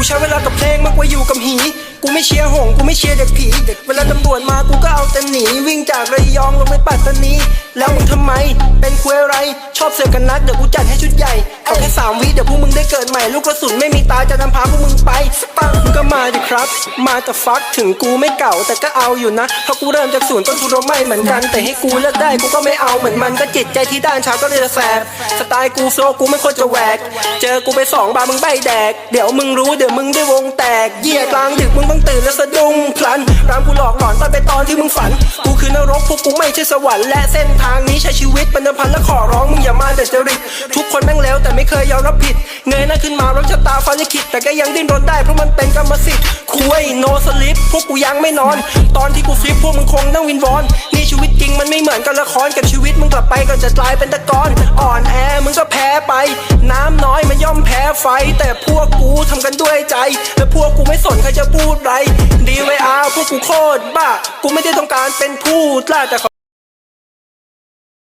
กูใช้เวลากับเพลงมากกว่าอยู่กับหีกูไม่เชียร์หงกูไม่เชียร์เด็กผีเวลาตำรวจมากูก็เอาแต่หนีวิ่งจากระยองลงไปปัตตานีแล้วมึงทำไม เป็นคุยอะไร ชอบเสือกกันนักเดี๋ยวกูจัดให้ชุดใหญ่เอาแค่สามวิเดี๋ยวพวกมึงได้เกิดใหม่ลูกกระสุนไม่มีตาจะนำพาพวกมึงไปปัง มาดิครับ มาแต่ฟักถึงกูไม่เก่าแต่ก็เอาอยู่นะเพราะกูเริ่มจากศูนย์ต้นทุนเราไม่เหมือนกัน แต่ให้กูเลือกได้กูก็ไม่เอาเหมือนมันก็จิตใจที่ด้านชาก็เลยแสบสไตล์กูโซกูไม่ควรจะแหวก เจอกูไปสองบาร์มึงใบแดก เดี๋ยวมึงรู้เดี๋ยวมึงได้วงแตกเยี่ยกลางดึกมึงต้องตื่นแล้วสะดุ้งพลันรามกูหลอกหลอนตอนไปตอนที่มึงฝัน กูคือนรกพวกกูไม่ใช่สวรรค์และเส้นทางนี้ใช้ชีวิตเป็นเดิมพันและขอร้องมึงอย่ามาเด็ดจริ เงยหน้าขึ้นมารับชะตาฟ้าลิขิตแต่ก็ยังดิ้นรนได้เพราะมันเป็นกรรมสิทธิ์คุยโนสลิปพวกกูยังไม่นอน ตอนที่กูฟลิปพวกมึงคงนั่งวินวอนนี่ชีวิตจริงมันไม่เหมือนกันละครกับชีวิตมึงกลับไปก็จะกลายเป็นตะกอนอ่อนแอมึงก็แพ้ไป น้ำน้อยมันย่อมแพ้ไฟ แต่พวกกูทำกันด้วยใจ และพวกกูไม่สนใครจะพูดไรดีไวอาพวกกูโคตรบ้ากูไม่ได้ต้องการเป็นผู้ล่าแต่